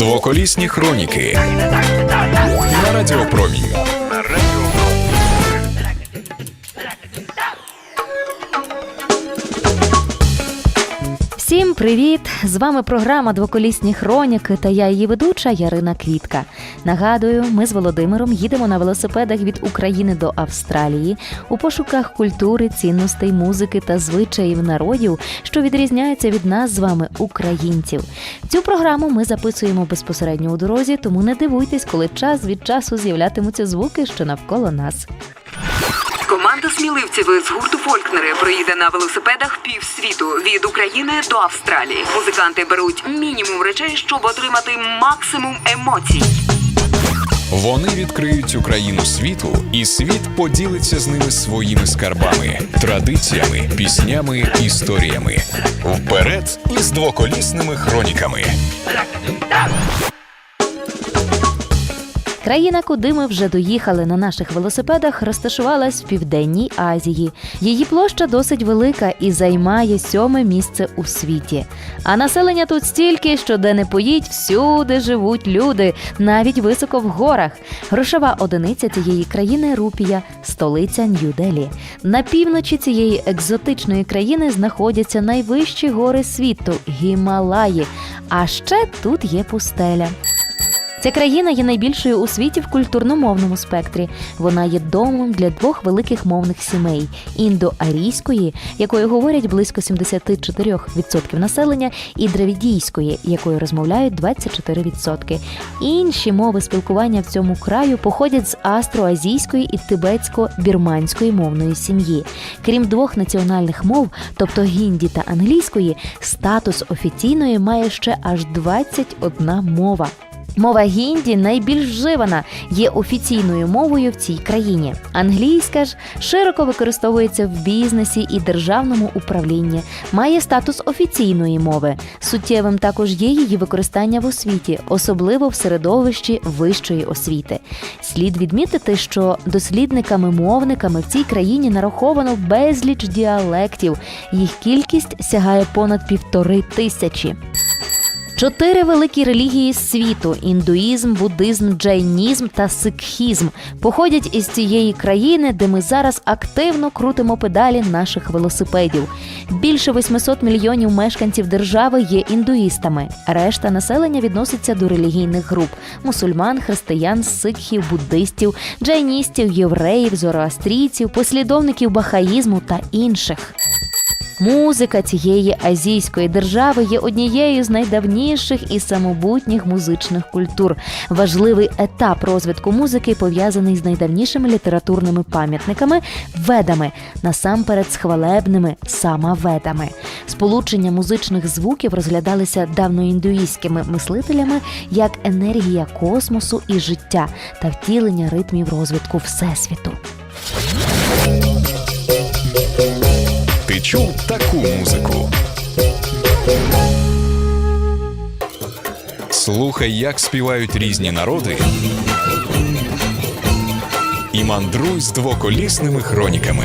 Двоколісні хроніки на Радіопромінь. Привіт! З вами програма Двоколісні хроніки та я її ведуча Ярина Квітка. Нагадую, ми з Володимиром їдемо на велосипедах від України до Австралії у пошуках культури, цінностей, музики та звичаїв народів, що відрізняються від нас з вами, українців. Цю програму ми записуємо безпосередньо у дорозі, тому не дивуйтесь, коли час від часу з'являтимуться звуки, що навколо нас. Сміливців з гурту Фолькнери проїде на велосипедах півсвіту від України до Австралії. Музиканти беруть мінімум речей, щоб отримати максимум емоцій. Вони відкриють Україну світу, і світ поділиться з ними своїми скарбами, традиціями, піснями, історіями. Вперед із двоколісними хроніками. Країна, куди ми вже доїхали на наших велосипедах, розташувалась в південній Азії. Її площа досить велика і займає сьоме місце у світі. А населення тут стільки, що де не поїдь, всюди живуть люди, навіть високо в горах. Грошова одиниця цієї країни рупія, столиця Нью-Делі. На півночі цієї екзотичної країни знаходяться найвищі гори світу Гімалаї. А ще тут є пустеля. Ця країна є найбільшою у світі в культурно-мовному спектрі. Вона є домом для двох великих мовних сімей: індоарійської, якою говорять близько 74% населення, і дравідійської, якою розмовляють 24%. Інші мови спілкування в цьому краю походять з астроазійської і тибетсько-бірманської мовної сім'ї. Крім двох національних мов, тобто гінді та англійської, статус офіційної має ще аж 21 мова. Мова гінді найбільш вживана, є офіційною мовою в цій країні. Англійська ж широко використовується в бізнесі і державному управлінні, має статус офіційної мови. Суттєвим також є її використання в освіті, особливо в середовищі вищої освіти. Слід відмітити, що дослідниками-мовниками в цій країні нараховано безліч діалектів. Їх кількість сягає понад півтори тисячі. Чотири великі релігії світу індуїзм, буддизм, джайнізм та сикхізм походять із цієї країни, де ми зараз активно крутимо педалі наших велосипедів. Більше 800 мільйонів мешканців держави є індуїстами. Решта населення відноситься до релігійних груп: мусульман, християн, сикхів, буддистів, джайністів, євреїв, зороастрійців, послідовників бахаїзму та інших. Музика цієї азійської держави є однією з найдавніших і самобутніх музичних культур. Важливий етап розвитку музики пов'язаний з найдавнішими літературними пам'ятниками ведами, насамперед з хвалебними самаведами. Сполучення музичних звуків розглядалися давноіндуїстськими мислителями як енергія космосу і життя та втілення ритмів розвитку всесвіту. Чув таку музику? Слухай, як співають різні народи. І мандруй з двоколісними хроніками.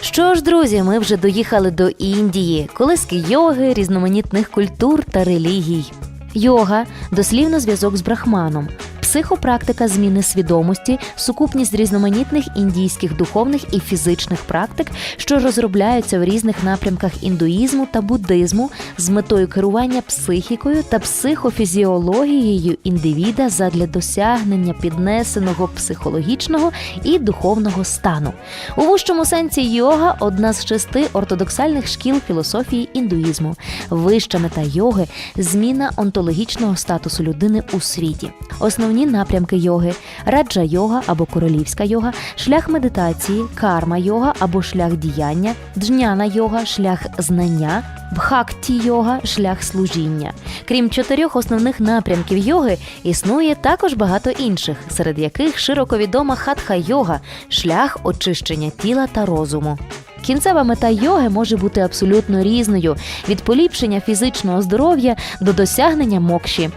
Що ж, друзі, ми вже доїхали до Індії, колиски йоги, різноманітних культур та релігій. Йога дослівно зв'язок з брахманом, психопрактика зміни свідомості, сукупність різноманітних індійських духовних і фізичних практик, що розробляються в різних напрямках індуїзму та буддизму з метою керування психікою та психофізіологією індивіда задля досягнення піднесеного психологічного і духовного стану. У вищому сенсі йога одна з шести ортодоксальних шкіл філософії індуїзму. Вища мета йоги зміна онтологічного статусу людини у світі. Основні напрямки йоги: раджа йога або королівська йога, шлях медитації, карма йога або шлях діяння, джняна йога, шлях знання. Бхакті йога шлях служіння. Крім чотирьох основних напрямків йоги, існує також багато інших, серед яких широко відома хатха йога шлях очищення тіла та розуму. Кінцева мета йоги може бути абсолютно різною від поліпшення фізичного здоров'я до досягнення мокші.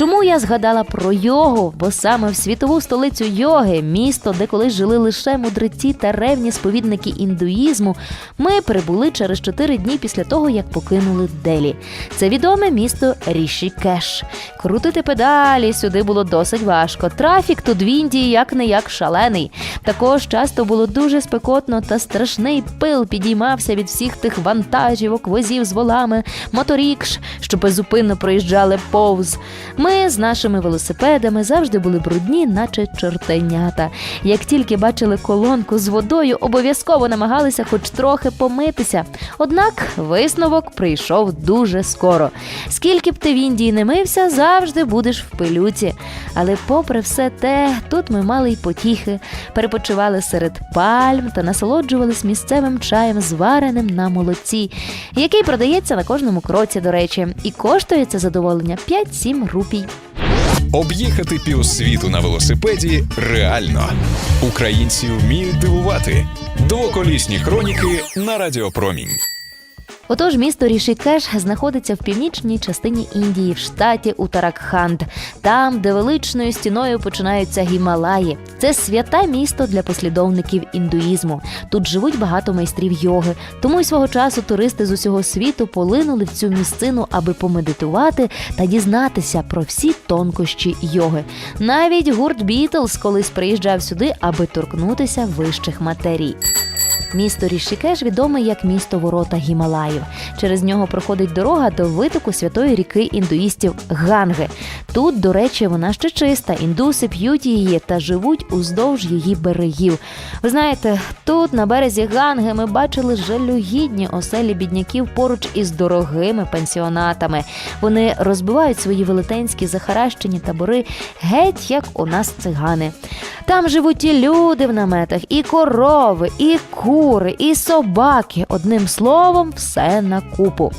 Чому я згадала про йогу? Бо саме в світову столицю йоги, місто, де колись жили лише мудреці та ревні сповідники індуїзму, ми прибули через чотири дні після того, як покинули Делі. Це відоме місто Рішікеш. Крутити педалі сюди було досить важко. Трафік тут в Індії як не як шалений. Також часто було дуже спекотно та страшний пил підіймався від всіх тих вантажівок, возів з волами, моторікш, що безупинно проїжджали повз. Ми з нашими велосипедами завжди були брудні, наче чортенята. Як тільки бачили колонку з водою, обов'язково намагалися хоч трохи помитися. Однак висновок прийшов дуже скоро. Скільки б ти в Індії не мився, завжди будеш в пилюці. Але попри все те, тут ми мали й потіхи, перепочивали серед пальм та насолоджувались місцевим чаєм, звареним на молоці, який продається на кожному кроці, до речі, і коштує це задоволення 5-7 рупій. Об'їхати півсвіту на велосипеді реально. Українці вміють дивувати. Двоколісні хроніки на Радіопромінь. Отож, місто Рішікеш знаходиться в північній частині Індії, в штаті Утаракханд, там, де величною стіною починаються Гімалаї. Це святе місто для послідовників індуїзму. Тут живуть багато майстрів йоги, тому й свого часу туристи з усього світу полинули в цю місцину, аби помедитувати та дізнатися про всі тонкощі йоги. Навіть гурт Бітлз колись приїжджав сюди, аби торкнутися вищих матерій. Місто Рішікеш відоме як місто ворота Гімалаїв. Через нього проходить дорога до витоку святої ріки індуїстів Ганги. Тут, до речі, вона ще чиста. Індуси п'ють її та живуть уздовж її берегів. Ви знаєте, тут на березі Ганги ми бачили жалюгідні оселі бідняків поруч із дорогими пансіонатами. Вони розбивають свої велетенські захаращені табори геть як у нас цигани. Там живуть і люди в наметах, і корови, і кури, і собаки. Одним словом, все на купу.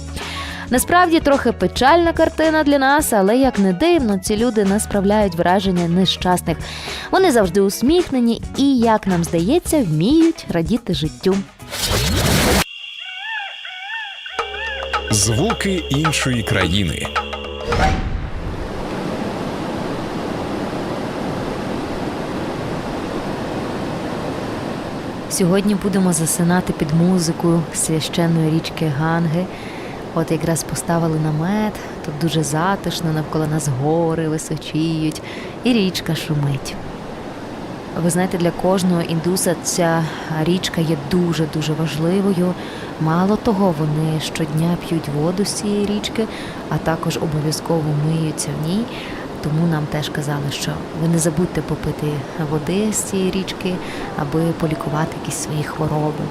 Насправді трохи печальна картина для нас, але як не дивно, ці люди не справляють враження нещасних. Вони завжди усміхнені і, як нам здається, вміють радіти життю. Звуки іншої країни. Сьогодні будемо засинати під музику священної річки Ганги. От якраз поставили намет, тут дуже затишно, навколо нас гори височіють, і річка шумить. Ви знаєте, для кожного індуса ця річка є дуже дуже важливою. Мало того, вони щодня п'ють воду з цієї річки, а також обов'язково миються в ній. Тому нам теж казали, що ви не забудьте попити води з цієї річки, аби полікувати якісь свої хвороби.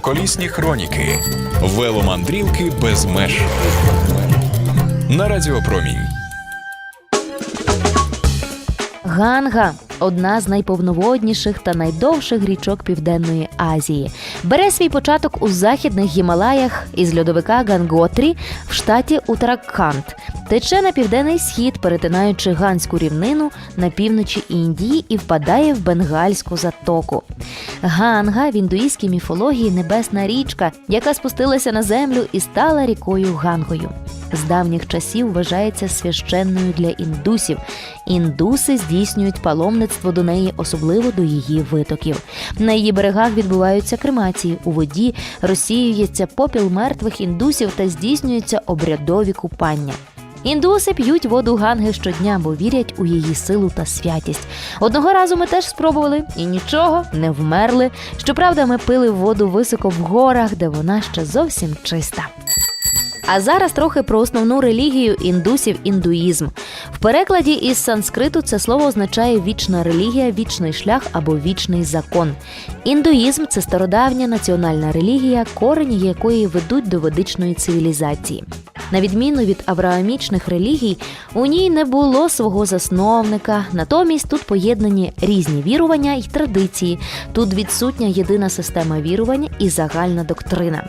Двоколісні хроніки. Веломандрівки без меж. На Радіопромінь. Ганга одна з найповноводніших та найдовших річок Південної Азії. Бере свій початок у західних Гімалаях із льодовика Ганготрі в штаті Утаракханд. Тече на південний схід, перетинаючи Ганську рівнину на півночі Індії і впадає в Бенгальську затоку. Ганга в індуїзькій міфології небесна річка, яка спустилася на землю і стала рікою Гангою. З давніх часів вважається священною для індусів. Індуси здійснюють паломництво до неї, особливо до її витоків. На її берегах відбуваються кремації. У воді розсіюється попіл мертвих індусів та здійснюються обрядові купання. Індуси п'ють воду ганги щодня, бо вірять у її силу та святість. Одного разу ми теж спробували і нічого не вмерли. Щоправда, ми пили воду високо в горах, де вона ще зовсім чиста. А зараз трохи про основну релігію індусів індуїзм. В перекладі із санскриту це слово означає вічна релігія, вічний шлях або вічний закон. Індуїзм це стародавня національна релігія, корені якої ведуть до ведичної цивілізації. На відміну від авраамічних релігій, у ній не було свого засновника. Натомість тут поєднані різні вірування й традиції. Тут відсутня єдина система вірувань і загальна доктрина.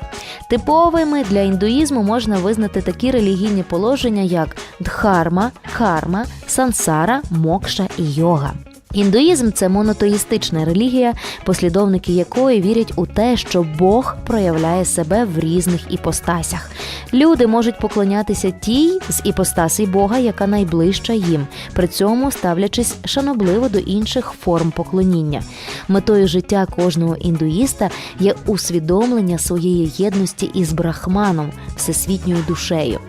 Типовими для індуїзму можна визнати такі релігійні положення, як дхарма, карма, сансара, мокша і йога. Індуїзм це монотеїстична релігія, послідовники якої вірять у те, що Бог проявляє себе в різних іпостасях. Люди можуть поклонятися тій з іпостасій Бога, яка найближча їм, при цьому ставлячись шанобливо до інших форм поклоніння. Метою життя кожного індуїста є усвідомлення своєї єдності із брахманом, всесвітньою душею.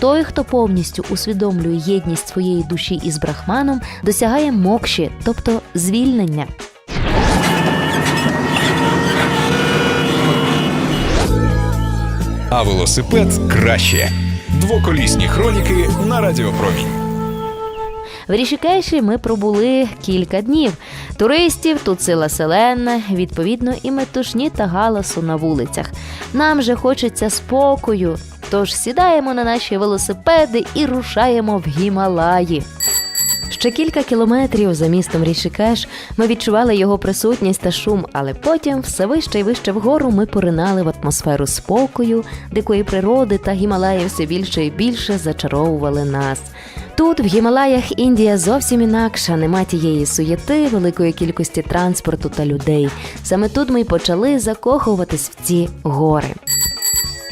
Той, хто повністю усвідомлює єдність своєї душі із брахманом, досягає мокші, тобто звільнення. А велосипед краще. Двоколісні хроніки на Радіопромінь. В Рішікеші ми пробули кілька днів. Туристів тут сила селена, відповідно, і метушні та галасу на вулицях. Нам же хочеться спокою. Тож сідаємо на наші велосипеди і рушаємо в Гімалаї. Ще кілька кілометрів за містом Рішікеш ми відчували його присутність та шум, але потім все вище і вище вгору ми поринали в атмосферу спокою, дикої природи та Гімалаї все більше і більше зачаровували нас. Тут, в Гімалаях, Індія зовсім інакша, нема тієї суєти, великої кількості транспорту та людей. Саме тут ми й почали закохуватись в ці гори.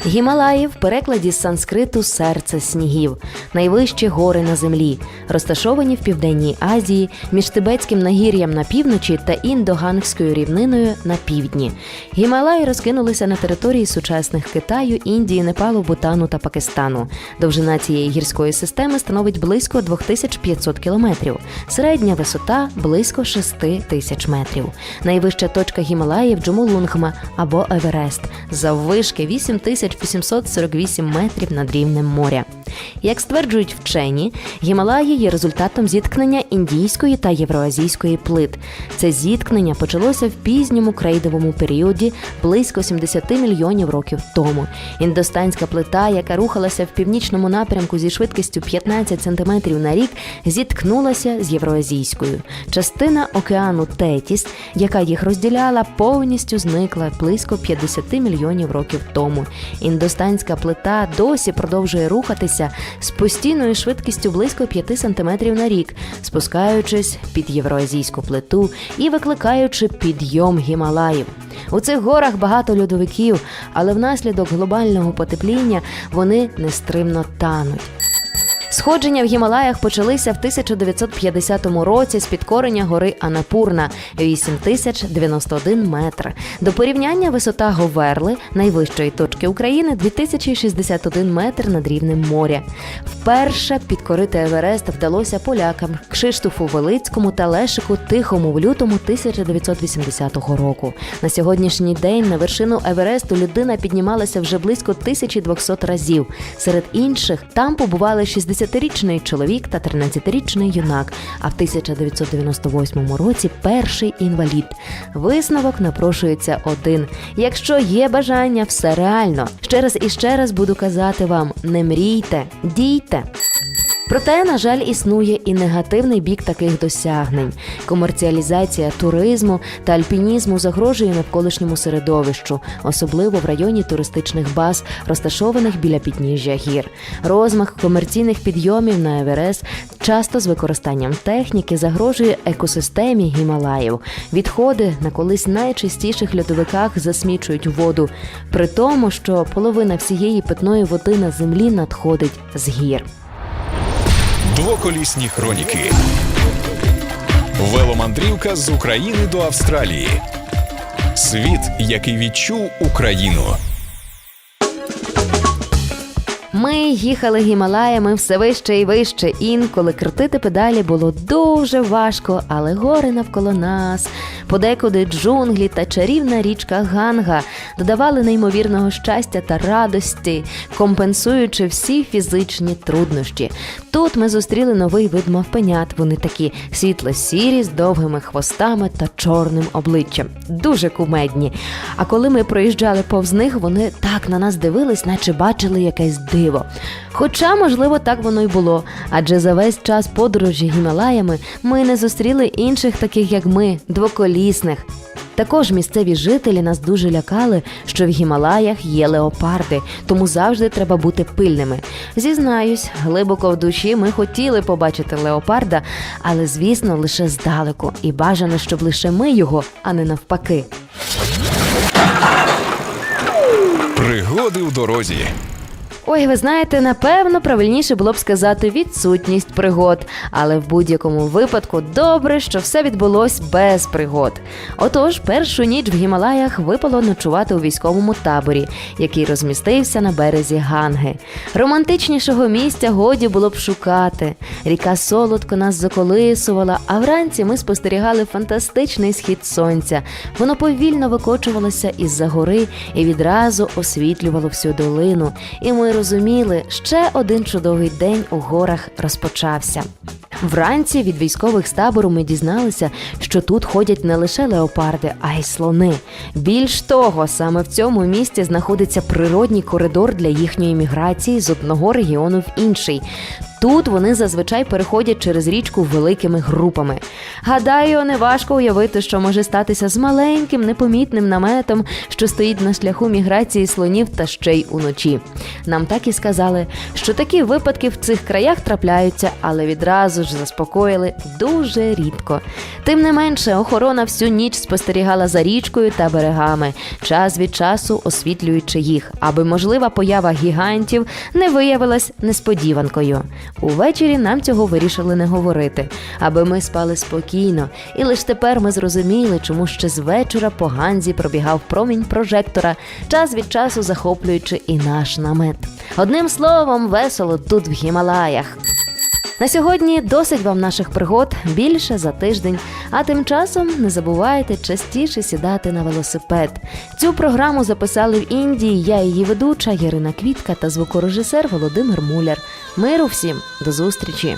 Гімалаї в перекладі з санскриту серце снігів, найвищі гори на землі, розташовані в південній Азії між Тибетським нагір'ям на півночі та індогангською рівниною на півдні. Гімалаї розкинулися на території сучасних Китаю, Індії, Непалу, Бутану та Пакистану. Довжина цієї гірської системи становить близько 2500 кілометрів. Середня висота близько 6 тисяч метрів. Найвища точка Гімалаїв Джомолунгма або Еверест заввишки 8848 метрів над рівнем моря. Як стверджують вчені, Гімалаї є результатом зіткнення індійської та євроазійської плит. Це зіткнення почалося в пізньому крейдовому періоді близько 70 мільйонів років тому. Індостанська плита, яка рухалася в північному напрямку зі швидкістю 15 см на рік, зіткнулася з євроазійською. Частина океану Тетіс, яка їх розділяла, повністю зникла близько 50 мільйонів років тому. Індостанська плита досі продовжує рухатися з постійною швидкістю близько 5 см на рік, спускаючись під євроазійську плиту і викликаючи підйом Гімалаїв. У цих горах багато льодовиків, але внаслідок глобального потепління вони нестримно тануть. Сходження в Гімалаях почалися в 1950 році з підкорення гори Анапурна 8091 метр. До порівняння висота Говерли, найвищої точки України, 2061 метр над рівнем моря. Вперше підкорити Еверест вдалося полякам Кшиштофу Велицькому та Лешику Тихому в лютому 1980 року. На сьогоднішній день на вершину Евересту людина піднімалася вже близько 1200 разів. Серед інших там побували 60-річний чоловік та 13-річний юнак. А в 1998 році перший інвалід. Висновок напрошується один: якщо є бажання, все реально. Ще раз і ще раз буду казати вам: не мрійте, дійте. Проте, на жаль, існує і негативний бік таких досягнень. Комерціалізація туризму та альпінізму загрожує навколишньому середовищу, особливо в районі туристичних баз, розташованих біля підніжжя гір. Розмах комерційних підйомів на Еверест часто з використанням техніки загрожує екосистемі Гімалаїв. Відходи на колись найчистіших льодовиках засмічують воду, при тому, що половина всієї питної води на землі надходить з гір. Двоколісні хроніки. Веломандрівка з України до Австралії. Світ, який відчув Україну. Ми їхали гімалаями все вище і вище. Інколи крутити педалі було дуже важко, але гори навколо нас, подекуди джунглі та чарівна річка Ганга додавали неймовірного щастя та радості, компенсуючи всі фізичні труднощі. Тут ми зустріли новий вид мавпенят. Вони такі світло-сірі з довгими хвостами та чорним обличчям. Дуже кумедні. А коли ми проїжджали повз них, вони так на нас дивились, наче бачили якесь диво. Хоча, можливо, так воно й було, адже за весь час подорожі Гімалаями ми не зустріли інших таких, як ми, двоколісних. Також місцеві жителі нас дуже лякали, що в Гімалаях є леопарди, тому завжди треба бути пильними. Зізнаюсь, глибоко в душі ми хотіли побачити леопарда, але звісно лише здалеку, і бажано, щоб лише ми його, а не навпаки. Пригоди у дорозі. Ой, ви знаєте, напевно, правильніше було б сказати відсутність пригод, але в будь-якому випадку добре, що все відбулось без пригод. Отож, першу ніч в Гімалаях випало ночувати у військовому таборі, який розмістився на березі Ганги. Романтичнішого місця годі було б шукати. Ріка солодко нас заколисувала, а вранці ми спостерігали фантастичний схід сонця. Воно повільно викочувалося із-за гори і відразу освітлювало всю долину. І ми розуміли, ще один чудовий день у горах розпочався. Вранці від військових з табору ми дізналися, що тут ходять не лише леопарди, а й слони. Більш того, саме в цьому місці знаходиться природній коридор для їхньої міграції з одного регіону в інший. Тут вони зазвичай переходять через річку великими групами. Гадаю, неважко уявити, що може статися з маленьким непомітним наметом, що стоїть на шляху міграції слонів та ще й уночі. Нам так і сказали, що такі випадки в цих краях трапляються, але відразу ж заспокоїли дуже рідко. Тим не менше, охорона всю ніч спостерігала за річкою та берегами, час від часу освітлюючи їх, аби можлива поява гігантів не виявилась несподіванкою. Увечері нам цього вирішили не говорити, аби ми спали спокійно, і лише тепер ми зрозуміли, чому ще з вечора по Ганзі пробігав промінь прожектора, час від часу захоплюючи і наш намет. Одним словом, весело тут в Гімалаях. На сьогодні досить вам наших пригод більше за тиждень. А тим часом не забувайте частіше сідати на велосипед. Цю програму записали в Індії. Я її ведуча Ярина Квітка та звукорежисер Володимир Муляр. Миру всім до зустрічі!